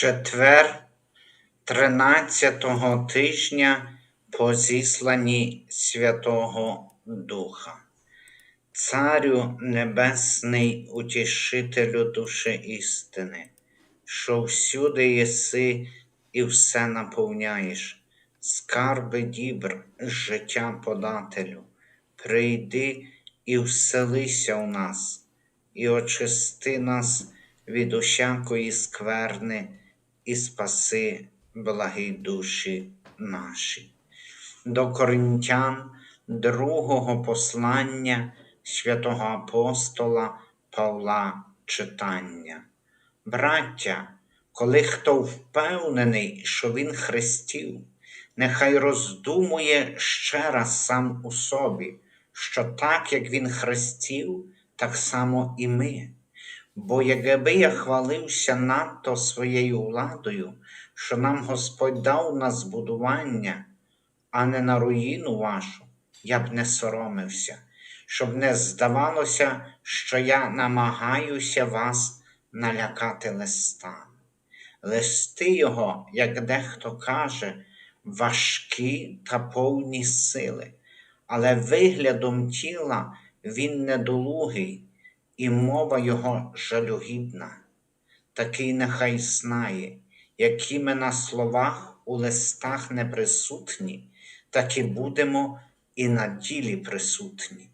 четвер тринадцятого тижня по зісланні Святого Духа. Царю Небесний, утішителю душі істини, що всюди єси і все наповняєш, скарби дібр, життя подателю, прийди і вселися у нас, і очисти нас від усякої скверни, і спаси благі душі наші. До Коринтян другого послання святого апостола Павла читання. Браття, коли хто впевнений, що він хрестів, нехай роздумує ще раз сам у собі, що так, як він хрестів, так само і ми. Бо якби я хвалився надто своєю владою, що нам Господь дав на збудування, а не на руїну вашу, я б не соромився, щоб не здавалося, що я намагаюся вас налякати листами. Листи його, як дехто каже, важкі та повні сили, але виглядом тіла він недолугий, і мова його жалюгідна. Такий нехай знає, які ми на словах у листах не присутні, так і будемо і на ділі присутні.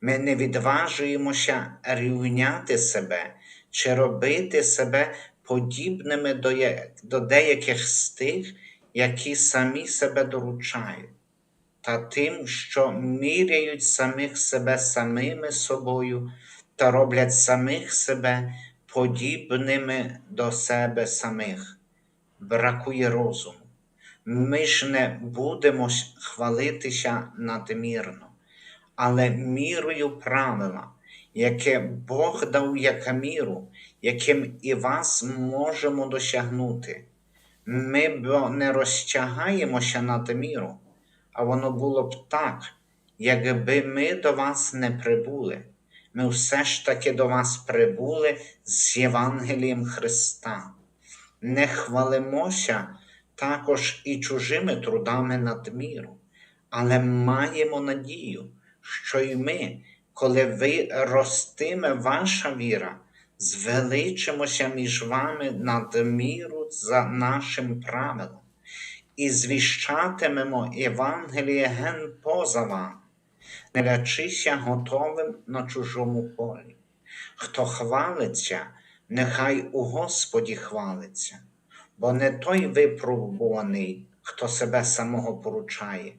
Ми не відважуємося рівняти себе чи робити себе подібними до, до деяких з тих, які самі себе доручають, та тим, що міряють самих себе самими собою та роблять самих себе подібними до себе самих. Бракує розуму. Ми ж не будемо хвалитися надмірно, але мірою правила, яке Бог дав як міру, яким і вас можемо досягнути. Ми б не розтягаємося надміру, а воно було б так, якби ми до вас не прибули. Ми все ж таки до вас прибули з Євангелієм Христа. Не хвалимося також і чужими трудами надміру, але маємо надію, що й ми, коли ви ростиме ваша віра, звеличимося між вами надміру за нашим правилом і звіщатимемо Євангеліє ген поза вами. Не лячися готовим на чужому полі. Хто хвалиться, нехай у Господі хвалиться, бо не той випробуваний, хто себе самого поручає,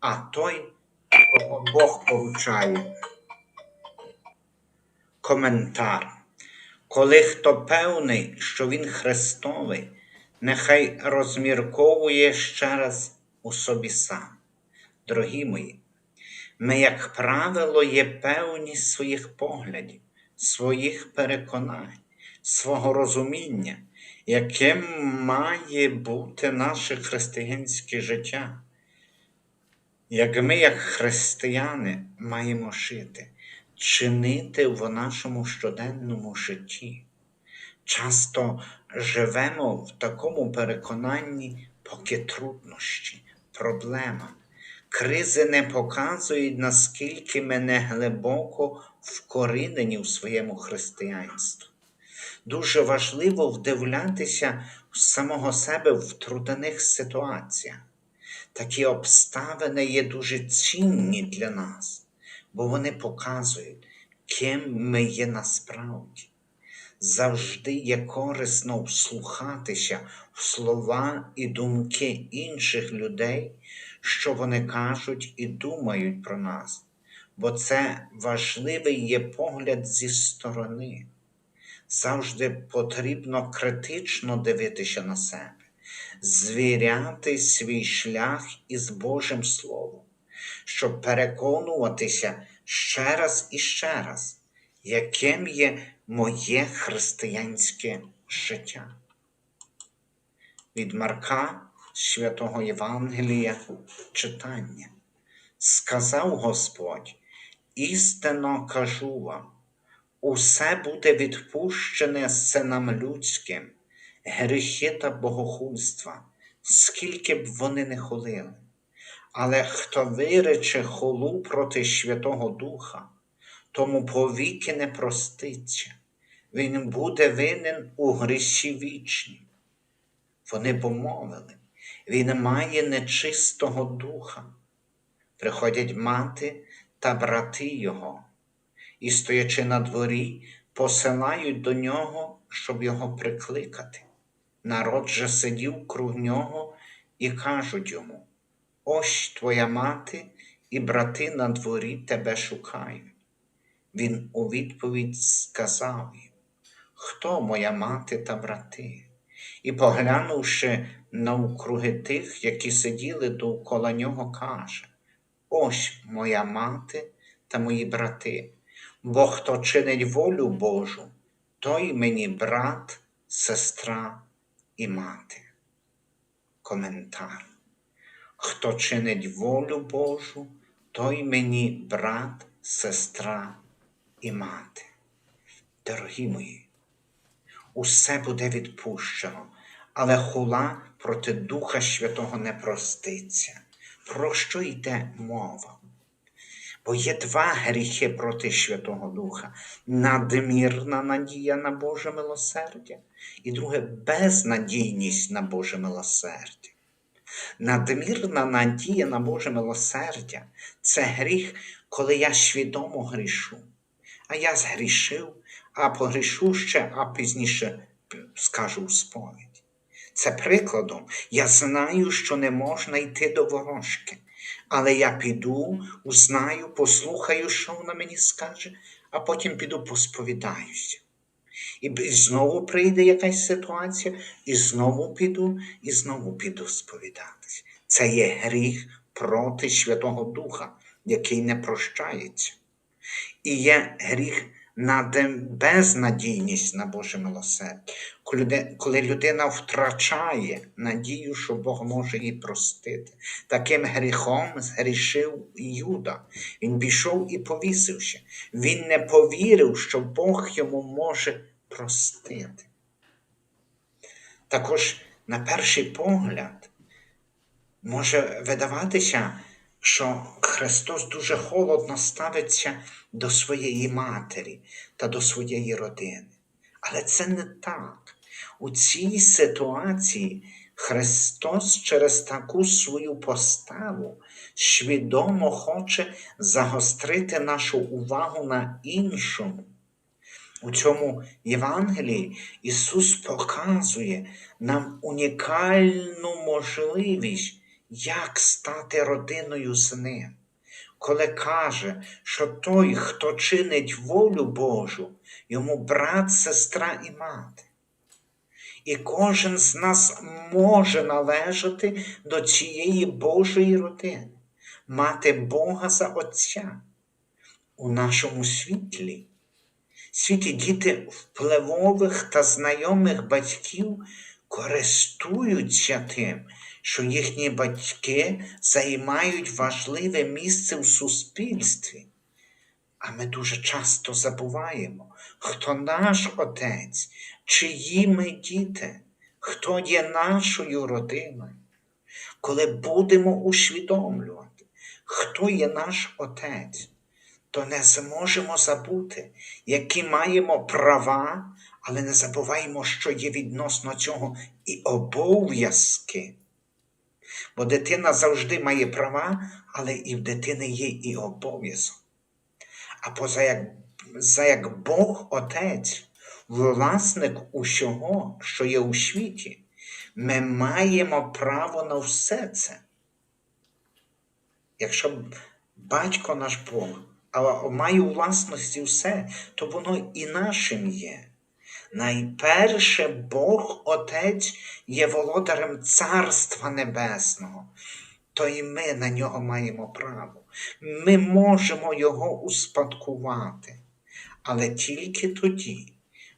а той, кого Бог поручає. Коментар. Коли хто певний, що він Христовий, нехай розмірковує ще раз у собі сам. Дорогі мої, ми, як правило, є певні своїх поглядів, своїх переконань, свого розуміння, яким має бути наше християнське життя. Як ми, як християни, маємо жити, чинити в нашому щоденному житті. Часто живемо в такому переконанні, поки труднощі, проблема, кризи не показують, наскільки ми не глибоко вкорінені в своєму християнстві. Дуже важливо вдивлятися самого себе в трудних ситуаціях. Такі обставини є дуже цінні для нас, бо вони показують, ким ми є насправді. Завжди є корисно вслухатися в слова і думки інших людей, що вони кажуть і думають про нас, бо це важливий є погляд зі сторони. Завжди потрібно критично дивитися на себе, звіряти свій шлях із Божим Словом, щоб переконуватися ще раз і ще раз, яким є моє християнське життя. Від Марка Святого Євангелія читання. Сказав Господь, істинно кажу вам, усе буде відпущене синам людським, гріхи та богохульства, скільки б вони не холили. Але хто вирече холу проти Святого Духа, тому повіки не проститься, він буде винен у гріші вічні. Вони помовили, він має нечистого духа. Приходять мати та брати його, і, стоячи на дворі, посилають до нього, щоб його прикликати. Народ же сидів круг нього і кажуть йому: Ось твоя мати і брати на дворі тебе шукають. Він у відповідь сказав їм, Хто моя мати та брати? І, поглянувши навкруги тих, які сиділи довкола нього, каже: Ось моя мати та мої брати, бо хто чинить волю Божу, той мені брат, сестра і мати. Коментар. Хто чинить волю Божу, той мені брат, сестра і мати. Дорогі мої, усе буде відпущено, але хула проти Духа Святого не проститься. Про що йде мова? Бо є два гріхи проти Святого Духа: надмірна надія на Боже милосердя, і друге безнадійність на Боже милосердя. Надмірна надія на Боже милосердя це гріх, коли я свідомо грішу. А я згрішив, а погрішу ще, а пізніше скажу сповідь. Це прикладом. Я знаю, що не можна йти до ворожки, але я піду, узнаю, послухаю, що вона мені скаже, а потім піду посповідаюся. І знову прийде якась ситуація, і знову піду, і знову піду сповідатися. Це є гріх проти Святого Духа, який не прощається. І є гріх на безнадійність на Боже милосердя, коли людина втрачає надію, що Бог може її простити. Таким гріхом згрішив Юда. Він пішов і повісився. Він не повірив, що Бог йому може простити. Також, на перший погляд, може видаватися, що Христос дуже холодно ставиться до своєї матері та до своєї родини. Але це не так. У цій ситуації Христос через таку свою поставу свідомо хоче загострити нашу увагу на іншому. У цьому Євангелії Ісус показує нам унікальну можливість, як стати родиною з Ним, коли каже, що той, хто чинить волю Божу, йому брат, сестра і мати. І кожен з нас може належати до цієї Божої родини, мати Бога за Отця у нашому світлі світі діти впливових та знайомих батьків користуються тим, що їхні батьки займають важливе місце в суспільстві. А ми дуже часто забуваємо, хто наш отець, чиї ми діти, хто є нашою родиною. Коли будемо усвідомлювати, хто є наш отець, то не зможемо забути, які маємо права, але не забуваємо, що є відносно цього і обов'язки. Бо дитина завжди має права, але і в дитини є і обов'язок. А поза як, за як Бог Отець, власник усього, що є у світі, ми маємо право на все це. Якщо батько наш Бог а має у власності все, то воно і нашим є. Найперше Бог Отець є володарем Царства Небесного, то і ми на нього маємо право. Ми можемо його успадкувати, але тільки тоді,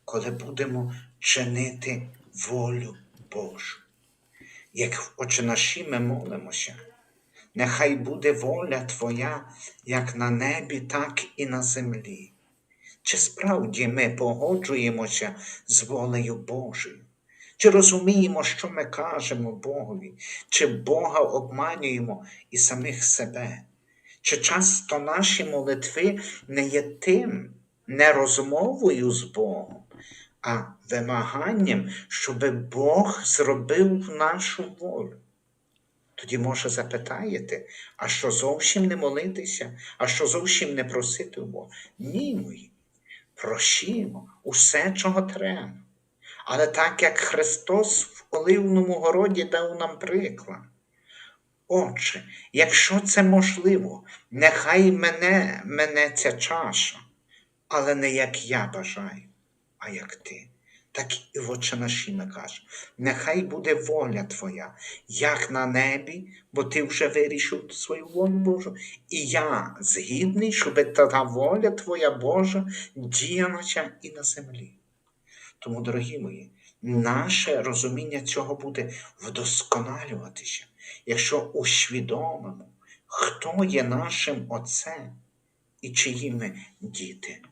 коли будемо чинити волю Божу. Як в очинаші ми молимося, нехай буде воля Твоя як на небі, так і на землі. Чи справді ми погоджуємося з волею Божою? Чи розуміємо, що ми кажемо Богові, чи Бога обманюємо і самих себе? Чи часто наші молитви не є тим, не розмовою з Богом, а вимаганням, щоб Бог зробив нашу волю? Тоді, може, запитаєте, а що зовсім не молитися, а що зовсім не просити Бога? Ні, мої, прощимо усе, чого треба. Але так як Христос в Оливному городі дав нам приклад. Отче, якщо це можливо, нехай мене мене ця чаша, але не як я бажаю, а як ти. Так і Отче наші ми каже, нехай буде воля Твоя, як на небі, бо Ти вже вирішив свою волю Божу, і я згідний, щоб та воля Твоя Божа діялася і на землі. Тому, дорогі мої, наше розуміння цього буде вдосконалюватися, якщо усвідомимо, хто є нашим Отцем і чиї ми діти.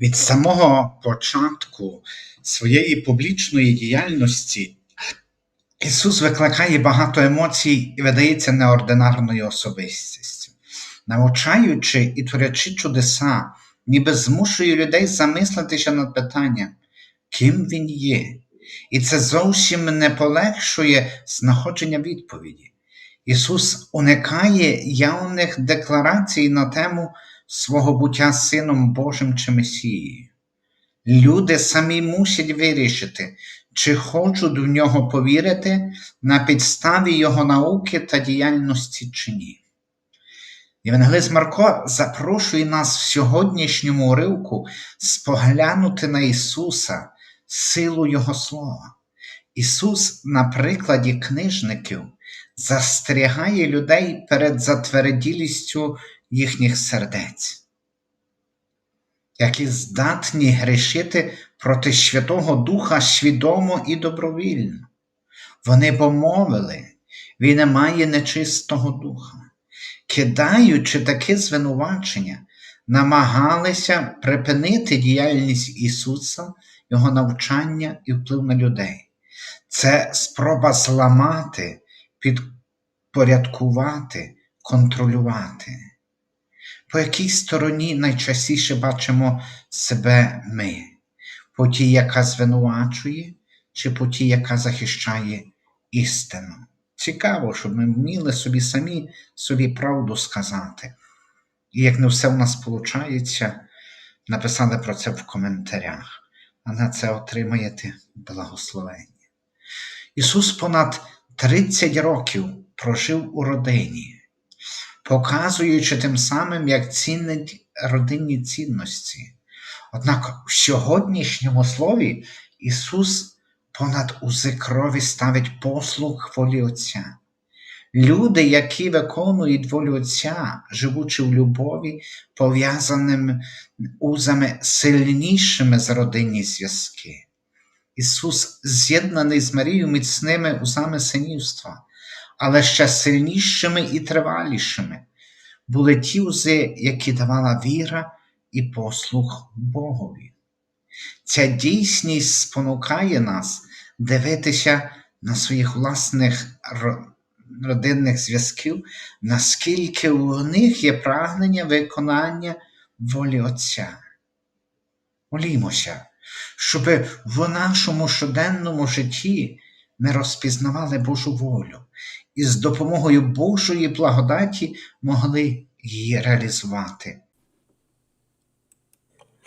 Від самого початку своєї публічної діяльності Ісус викликає багато емоцій і видається неординарною особистістю, навчаючи і творячи чудеса, ніби змушує людей замислитися над питанням, ким він є. І це зовсім не полегшує знаходження відповіді. Ісус уникає явних декларацій на тему свого буття Сином Божим чи Месією. Люди самі мусять вирішити, чи хочуть в нього повірити на підставі його науки та діяльності чи ні. Євангелист Марко запрошує нас в сьогоднішньому уривку споглянути на Ісуса, силу Його Слова. Ісус, на прикладі книжників, застерігає людей перед затверділістю їхніх сердець, які здатні грішити проти Святого Духа свідомо і добровільно. Вони помовили, він не має нечистого духа. Кидаючи таке звинувачення, намагалися припинити діяльність Ісуса, Його навчання і вплив на людей. Це спроба зламати, підпорядкувати, контролювати. По якій стороні найчастіше бачимо себе ми? По тій, яка звинувачує, чи по тій, яка захищає істину? Цікаво, щоб ми вміли собі самі собі правду сказати. І як не все в нас виходить, написали про це в коментарях, а на це отримаєте благословення. Ісус понад 30 років прожив у родині, показуючи тим самим, як цінить родинні цінності. Однак в сьогоднішньому слові Ісус понад узи крові ставить послуг волі Отця. Люди, які виконують волю Отця, живучи в любові, пов'язаними узами сильнішими за родинні зв'язки. Ісус з'єднаний з Марією міцними узами синівства, але ще сильнішими і тривалішими були ті узи, які давала віра і послуг Богові. Ця дійсність спонукає нас дивитися на своїх власних родинних зв'язків, наскільки у них є прагнення виконання волі Отця. Молімося, щоб в нашому щоденному житті ми розпізнавали Божу волю і з допомогою Божої благодаті могли її реалізувати.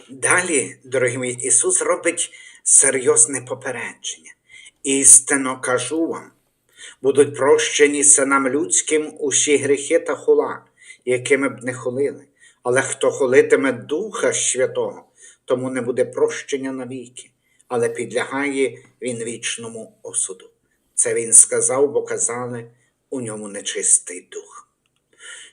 Далі, дорогі мої, Ісус робить серйозне попередження. Істинно кажу вам, будуть прощені синам людським усі гріхи та хула, якими б не хулили. Але хто хулитиме Духа Святого, тому не буде прощення навіки, але підлягає він вічному осуду. Це він сказав, бо казали у ньому нечистий дух.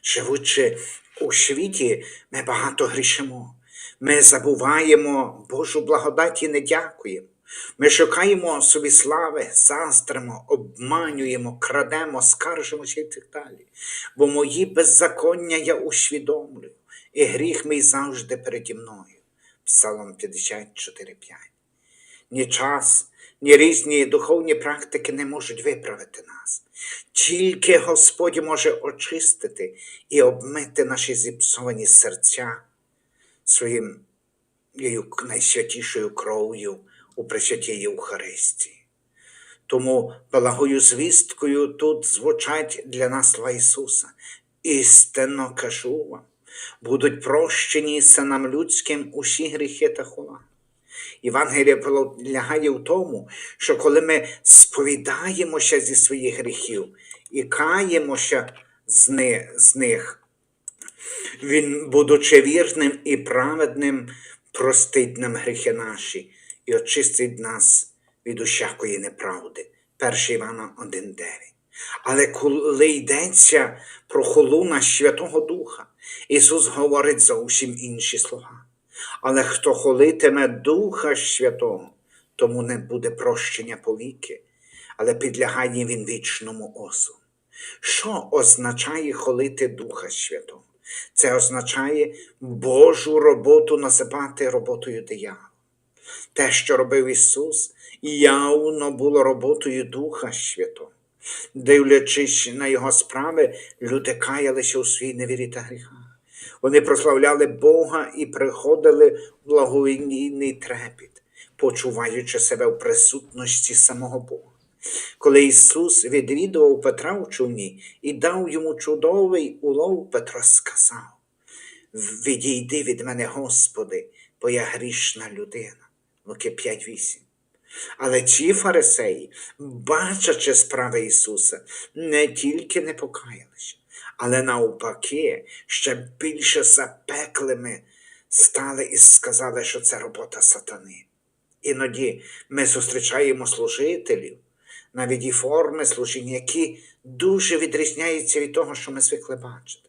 Живучи у світі, ми багато грішимо. Ми забуваємо Божу благодать і не дякуємо. Ми шукаємо собі слави, заздримо, обманюємо, крадемо, скаржимося і так далі. Бо мої беззаконня я усвідомлюю, і гріх мій завжди переді мною. Псалом 54,5. ні час, ні різні духовні практики не можуть виправити нас. Тільки Господь може очистити і обмити наші зіпсовані серця своїм найсвятішою кров'ю у Пресвятій Євхаристії. Тому благою звісткою тут звучать для нас слова Ісуса. Істинно кажу вам, будуть прощені синам людським усі гріхи та хула. Євангеліє полягає в тому, що коли ми сповідаємося зі своїх гріхів і каємося з них, він, будучи вірним і праведним, простить нам гріхи наші і очистить нас від усякої неправди. 1 Івана 1,9. Але коли йдеться про холуна Святого Духа, Ісус говорить зовсім інші слова. Але хто холитиме Духа Святого, тому не буде прощення повіки, але підлягає він вічному осуду. Що означає холити Духа Святого? Це означає Божу роботу називати роботою диявола. Те, що робив Ісус, явно було роботою Духа Святого. Дивлячись на Його справи, люди каялися у своїй невірі та гріхах. Вони прославляли Бога і приходили в благовійний трепіт, почуваючи себе в присутності самого Бога. Коли Ісус відвідував Петра в човні і дав йому чудовий улов, Петро сказав: Відійди від мене, Господи, бо я грішна людина. Луки 5.8. Але ті фарисеї, бачачи справи Ісуса, не тільки не покаялися, але навпаки, ще більше запеклими стали і сказали, що це робота сатани. Іноді ми зустрічаємо служителів, навіть і форми служіння, які дуже відрізняються від того, що ми звикли бачити.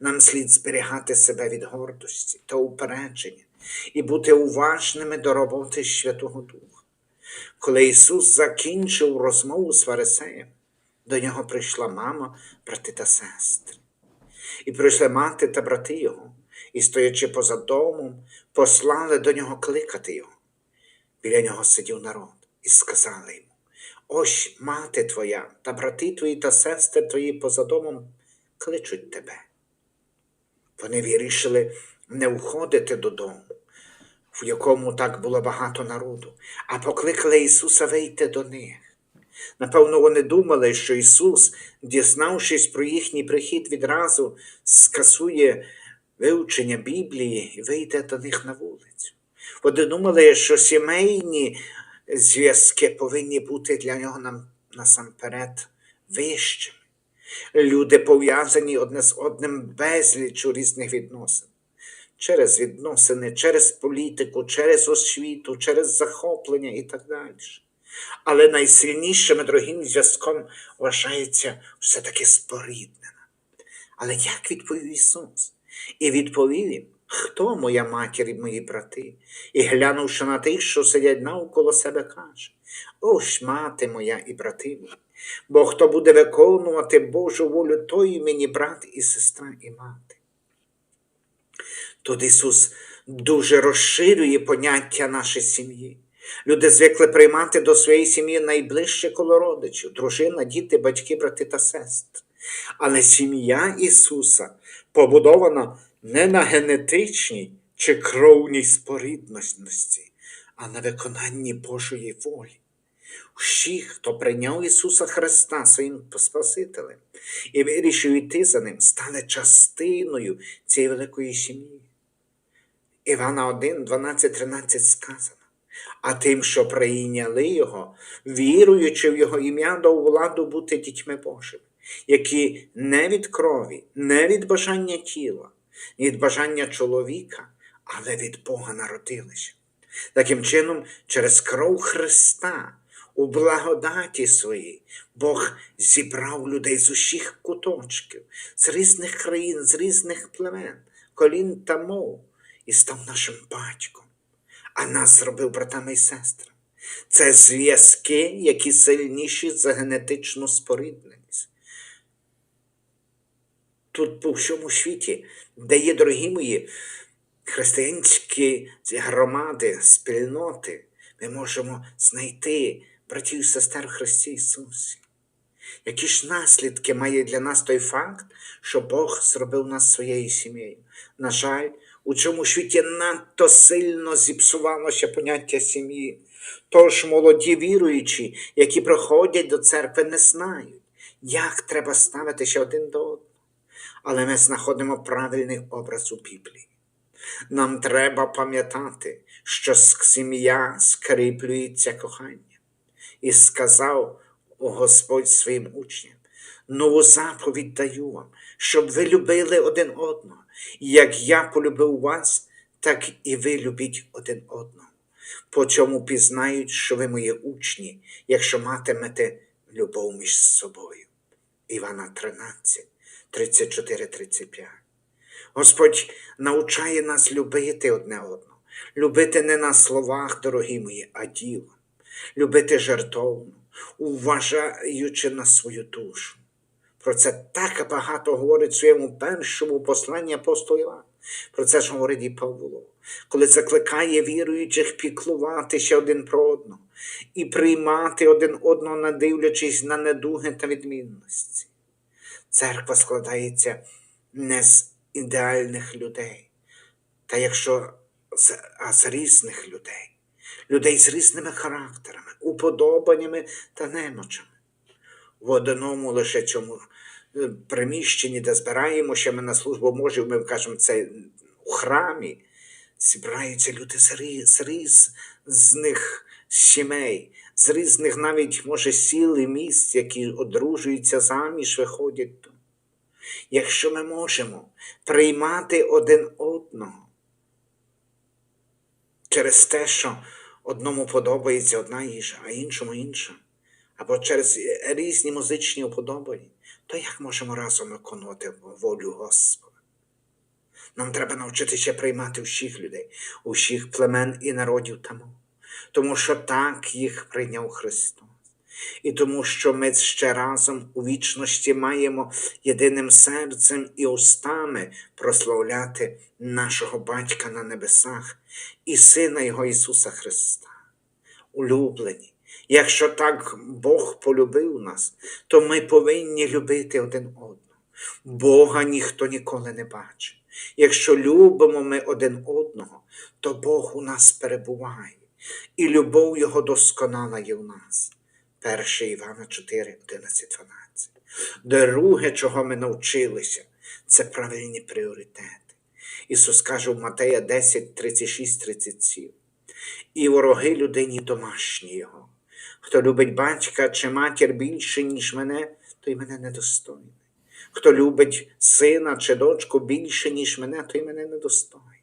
Нам слід зберігати себе від гордості та упередження і бути уважними до роботи Святого Духа. Коли Ісус закінчив розмову з фарисеєм, до нього прийшла мама, брати та сестри. І прийшли мати та брати його, і, стоячи поза домом, послали до нього кликати його. Біля нього сидів народ, і сказали йому: Ось мати твоя, та брати твої та сестри твої поза домом кличуть тебе. Вони вирішили не входити додому, в якому так було багато народу, а покликали Ісуса вийти до них. Напевно, вони думали, що Ісус, дізнавшись про їхній прихід, відразу скасує вивчення Біблії і вийде до них на вулицю. Вони думали, що сімейні зв'язки повинні бути для нього насамперед вищими. Люди пов'язані одне з одним безлічу різних відносин. Через відносини, через політику, через освіту, через захоплення і так далі. Але найсильнішим і дорогим зв'язком вважається все-таки споріднена. Але як відповів Ісус? І відповів їм, хто моя матір і мої брати? І глянувши на тих, що сидять навколо себе, каже: Ось мати моя і брати мої. Бо хто буде виконувати Божу волю, той мені брат і сестра і мати. Тут Ісус дуже розширює поняття нашої сім'ї. Люди звикли приймати до своєї сім'ї найближче коло родичів, дружина, діти, батьки, брати та сестри. Але сім'я Ісуса побудована не на генетичній чи кровній спорідності, а на виконанні Божої волі. Всі, хто прийняв Ісуса Христа своїм Спасителем і вирішив йти за Ним, стали частиною цієї великої сім'ї. Івана 1, 12, 13 сказано. А тим, що прийняли Його, віруючи в Його ім'я, дав владу бути дітьми Божими, які не від крові, не від бажання тіла, від бажання чоловіка, але від Бога народилися. Таким чином, через кров Христа у благодаті своїй Бог зібрав людей з усіх куточків, з різних країн, з різних племен, колін та мов, і став нашим батьком, а нас зробив братами і сестрами. Це зв'язки, які сильніші за генетичну спорідненість. Тут по всьому світі, де є, дорогі мої, християнські громади, спільноти, ми можемо знайти братів і сестер в Христі Ісусі. Які ж наслідки має для нас той факт, що Бог зробив нас своєю сім'єю? На жаль, у цьому світі надто сильно зіпсувалося поняття сім'ї. Тож молоді віруючі, які приходять до церкви, не знають, як треба ставитися один до одного. Але ми знаходимо правильний образ у Біблії. Нам треба пам'ятати, що сім'я скріплюється коханням. І сказав Господь своїм учням: нову заповідь даю вам, щоб ви любили один одного. Як я полюбив вас, так і ви любіть один одного. По цьому пізнають, що ви мої учні, якщо матимете любов між собою. Івана 13, 34, 35. Господь навчає нас любити одне одного, любити не на словах, дорогі мої, а ділом, любити жертовно, уважаючи на свою душу. Про це так багато говорить в своєму першому посланні апостола Івана. Про це ж говорить і Павло, коли закликає віруючих піклуватися один про одного і приймати один одного, не дивлячись на недуги та відмінності. Церква складається не з ідеальних людей, та якщо з, а з різних людей, людей з різними характерами, уподобаннями та немочами. В одному лише цьому е, приміщенні, де збираємося ми на службу Божу, ми кажемо це у храмі, зібраються люди з, рі- з різних сімей, з різних навіть, може, сіл і місць, які одружуються заміж, виходять. Якщо ми можемо приймати один одного через те, що одному подобається одна їжа, а іншому інша, або через різні музичні уподобання, то як можемо разом виконувати волю Господа? Нам треба навчитися приймати всіх людей, усіх племен і народів тому, тому що так їх прийняв Христос. І тому, що ми ще разом у вічності маємо єдиним серцем і устами прославляти нашого Батька на небесах і Сина Його Ісуса Христа. Улюблені, якщо так Бог полюбив нас, то ми повинні любити один одного. Бога ніхто ніколи не бачив. Якщо любимо ми один одного, то Бог у нас перебуває, і любов Його досконала є в нас. 1 Івана 4, 11, 12. Друге, чого ми навчилися, це правильні пріоритети. Ісус каже в Матея 10, 36, 37. І вороги людині домашні Його. Хто любить батька чи матір більше, ніж мене, той мене недостойний. Хто любить сина чи дочку більше, ніж мене, той мене недостойний.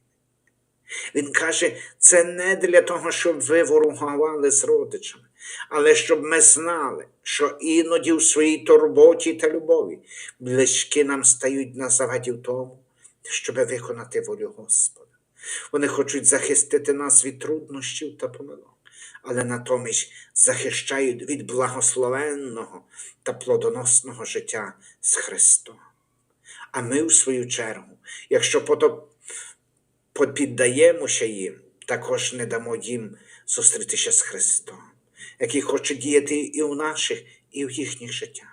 Він каже, це не для того, щоб ви ворогували з родичами, але щоб ми знали, що іноді в своїй турботі та любові близькі нам стають на заваді в тому, щоб виконати волю Господа. Вони хочуть захистити нас від труднощів та помилок, але натомість захищають від благословенного та плодоносного життя з Христом. А ми, в свою чергу, якщо пото піддаємося їм, також не дамо їм зустрітися з Христом, який хоче діяти і в наших, і в їхніх життях.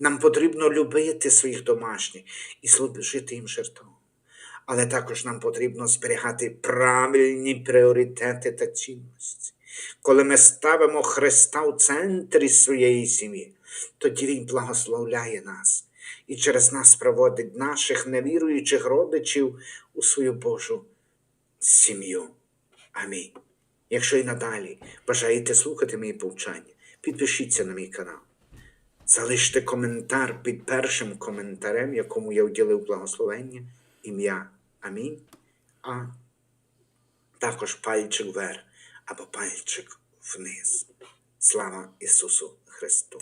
Нам потрібно любити своїх домашніх і служити їм жертвом. Але також нам потрібно зберігати правильні пріоритети та цінності. Коли ми ставимо Христа в центрі своєї сім'ї, тоді Він благословляє нас і через нас проводить наших невіруючих родичів у свою Божу сім'ю. Амінь. Якщо і надалі бажаєте слухати мої повчання, підпишіться на мій канал. Залиште коментар під першим коментарем, якому я вділив благословення, ім'я Амінь. А також пальчик вверх або пальчик вниз. Слава Ісусу Христу!